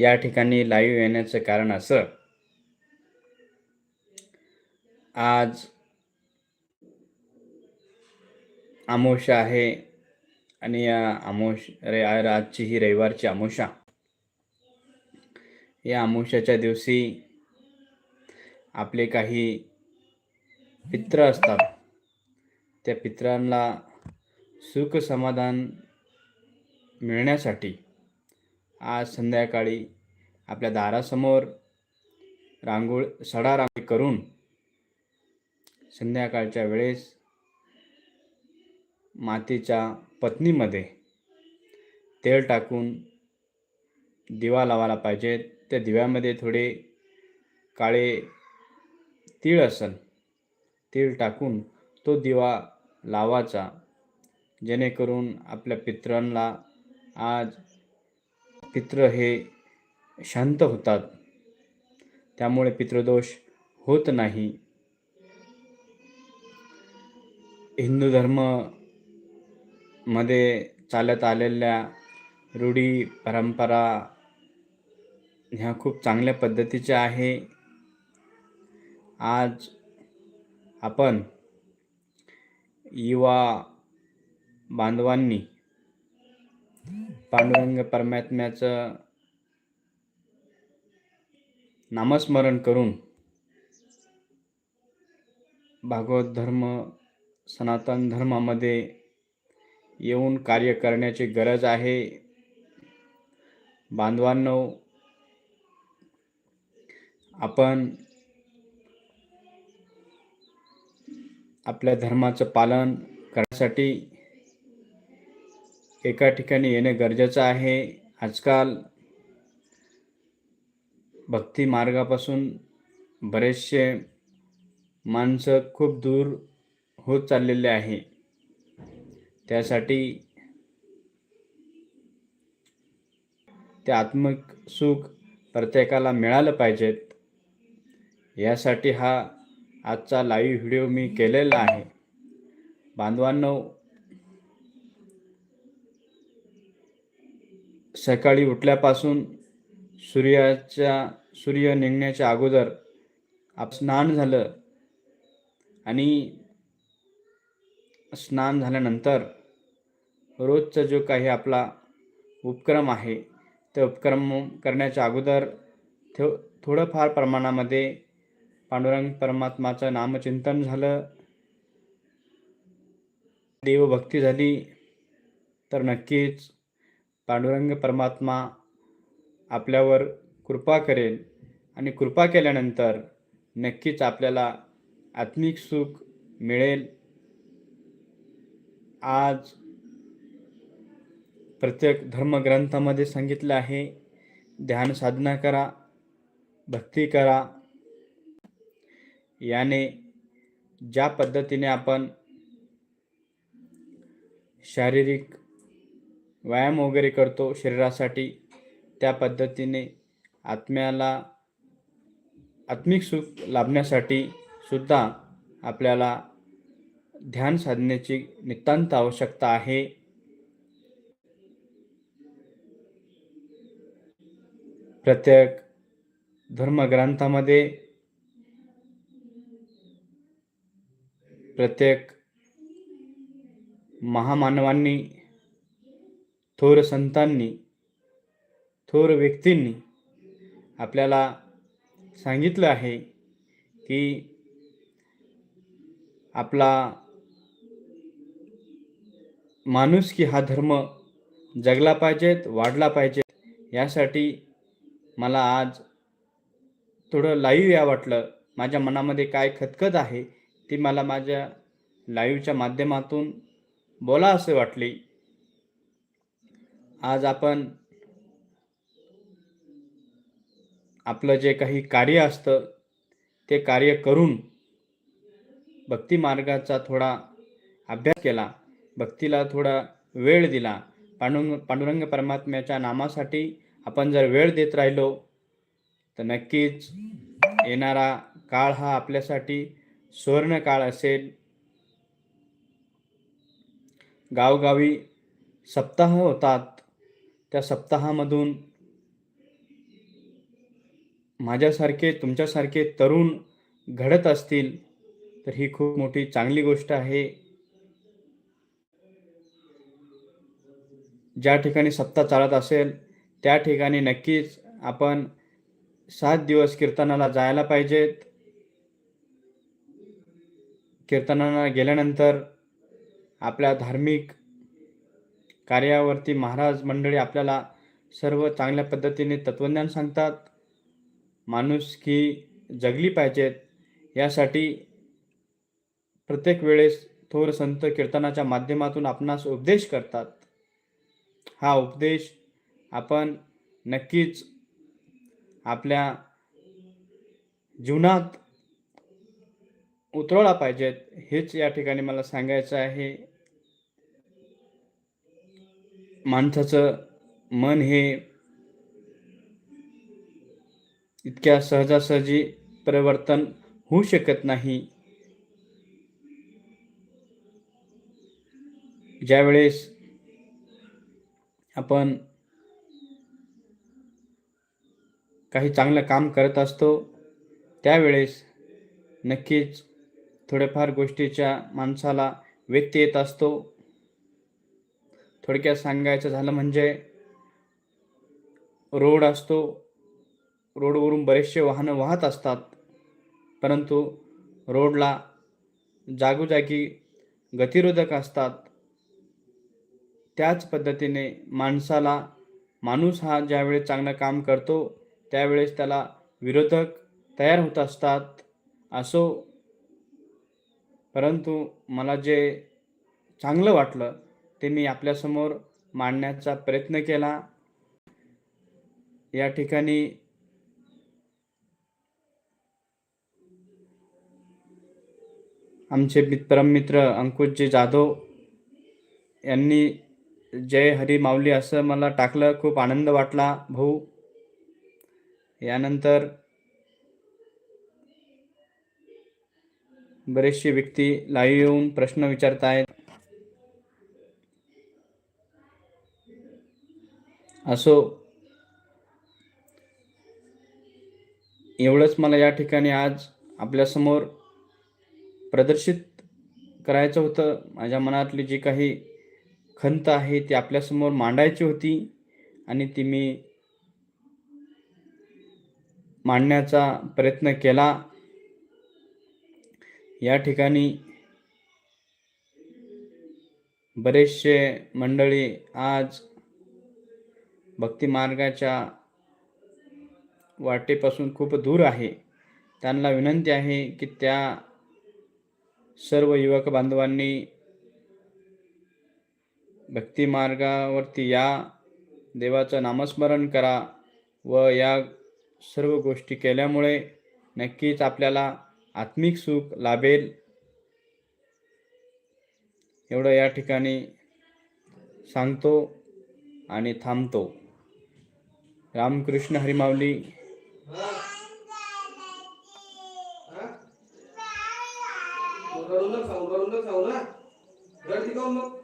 या ठिकाणी लाईव्ह येण्याचं कारण असं. आज आमोशा आहे आणि या आमोश रे आजची ही रविवारची आमोशा. या आमोशाच्या दिवशी आपले काही पित्र असतात. त्या पित्रांना सुख समाधान मिळण्यासाठी आज संध्याकाळी आपल्या दारासमोर रांगोळ सडा रांगोळी करून संध्याकाळच्या वेळेस मातीच्या पत्नीमध्ये तेल टाकून दिवा लावायला पाहिजे. त्या दिव्यामध्ये थोडे काळे तीळ असेल तीळ टाकून तो दिवा लावायचा जेणेकरून आपल्या पित्रांना आज पित्र हे शांत होतात. त्यामुळे पितृदोष होत नाही. हिंदू धर्ममध्ये चालत आलेल्या रूढी परंपरा ह्या खूप चांगल्या पद्धतीच्या आहे. आज आपण युवा बांधवांनी पांडुरंग परमात्म्याचं नामस्मरण करून भागवत धर्म सनातन धर्मामध्ये येऊन कार्य करण्याची गरज आहे. बांधवांनो आपण आपल्या धर्माचं पालन करण्यासाठी एका ठिकाणी येणे गरजेचं आहे. आजकाल भक्ती मार्गापासून बरेचसे माणसं खूप दूर होत चाललेले आहे. त्यासाठी ते आत्मिक सुख प्रत्येकाला मिळालं पाहिजेत. यासाठी हा आजचा लाईव्ह व्हिडिओ मी केलेला आहे. बांधवांनो सकाळी उठल्यापासून सूर्याच्या सूर्य निघण्याच्या अगोदर आप स्नान झालं. आणि स्नान झाल्यानंतर रोजचा जो काही आपला उपक्रम आहे ते उपक्रम करण्याच्या अगोदर थो थोडंफार प्रमाणामध्ये पांडुरंग परमात्माचं नामचिंतन झालं. देवभक्ती झाली. तर नक्कीच पांडुरंग परमात्मा आपल्यावर कृपा करेल आणि कृपा केल्यानंतर नक्कीच आपल्याला आत्मिक सुख मिळेल. आज प्रत्येक धर्मग्रंथामध्ये सांगितलं आहे ध्यान साधना करा भक्ती करा. याने ज्या पद्धतीने आपण शारीरिक व्यायाम वगैरे करतो शरीरासाठी. त्या पद्धतीने आत्म्याला आत्मिक सुख लाभण्यासाठी सुद्धा आपल्याला ध्यान साधण्याची नितांत आवश्यकता आहे. प्रत्येक धर्मग्रंथामध्ये प्रत्येक महामानवांनी थोर संतांनी थोर व्यक्तींनी आपल्याला सांगितलं आहे की आपला माणूस की हा धर्म जगला पाहिजेत वाढला पाहिजेत यासाठी मला आज थोडं लाईव्ह या वाटलं. माझ्या मनामध्ये काय खतखत आहे ती मला माझ्या लाईव्हच्या माध्यमातून बोला असे वाटले. आज आपण आपलं जे काही कार्य असतं ते कार्य करून भक्ती मार्गाचा थोडा अभ्यास केला भक्तीला थोडा वेळ दिला. पांडुरंग पांडुरंग परमात्म्याच्या नामासाठी आपण जर वेळ देत राहिलो तर नक्कीच येणारा काळ हा आपल्यासाठी सुवर्ण काळ असेल. गावगावी सप्ताह होतात. त्या सप्ताहामधून माझ्यासारखे तुमच्यासारखे तरुण घडत असतील तर ही खूप मोठी चांगली गोष्ट आहे. ज्या ठिकाणी सत्ता चालत असेल त्या ठिकाणी नक्कीच आपण सात दिवस कीर्तनाला जायला पाहिजेत. कीर्तनाला गेल्यानंतर आपल्या धार्मिक कार्यावरती महाराज मंडळी आपल्याला सर्व चांगल्या पद्धतीने तत्वज्ञान सांगतात. माणूस की जगली पाहिजेत. यासाठी प्रत्येक वेळेस थोर संत कीर्तनाच्या माध्यमातून आपणास उपदेश करतात. हा उपदेश आपण नक्कीच आपल्या जीवनात उतरवला पाहिजेत. हेच या ठिकाणी मला सांगायचं आहे. माणसाचं मन हे इतक्या सहजासहजी परिवर्तन होऊ शकत नाही. ज्यावेळेस आपण काही चांगलं काम करत असतो त्यावेळेस नक्कीच थोड्याफार गोष्टीच्या माणसाला व्यक्ती येत असतो. थोडक्यात सांगायचं झालं म्हणजे रोड असतो रोडवरून बरेचसे वाहनं वाहत असतात परंतु रोडला जागोजागी गतिरोधक असतात. त्याच पद्धतीने माणसाला माणूस हा ज्यावेळेस चांगलं काम करतो त्यावेळेस त्याला विरोधक तयार होत असतात असो. परंतु मला जे चांगलं वाटलं ते मी आपल्यासमोर मांडण्याचा प्रयत्न केला. या ठिकाणी आमचे परममित्र अंकुशजी जाधव यांनी जय हरी माऊली असं मला टाकलं. खूप आनंद वाटला भाऊ. यानंतर बरेचसे व्यक्ती लाईव्ह येऊन प्रश्न विचारत आहेत असो एवढंच मला या ठिकाणी आज आपल्यासमोर प्रदर्शित करायचं होतं. माझ्या मनातली जी काही खंत आहे ती आपल्यासमोर मांडायची होती आणि ती मी मांडण्याचा प्रयत्न केला. या ठिकाणी बरेचसे मंडळी आज भक्ती मार्गाच्या वाटेपासून खूप दूर आहे. त्यांना विनंती आहे की त्या सर्व युवक बांधवांनी भक्ती मार्गावरती या देवाचं नामस्मरण करा व या सर्व गोष्टी केल्यामुळे नक्कीच आपल्याला आत्मिक सुख लाभेल. एवढं या ठिकाणी सांगतो आणि थांबतो. रामकृष्ण हरिमावली रडूनच खाऊ मग?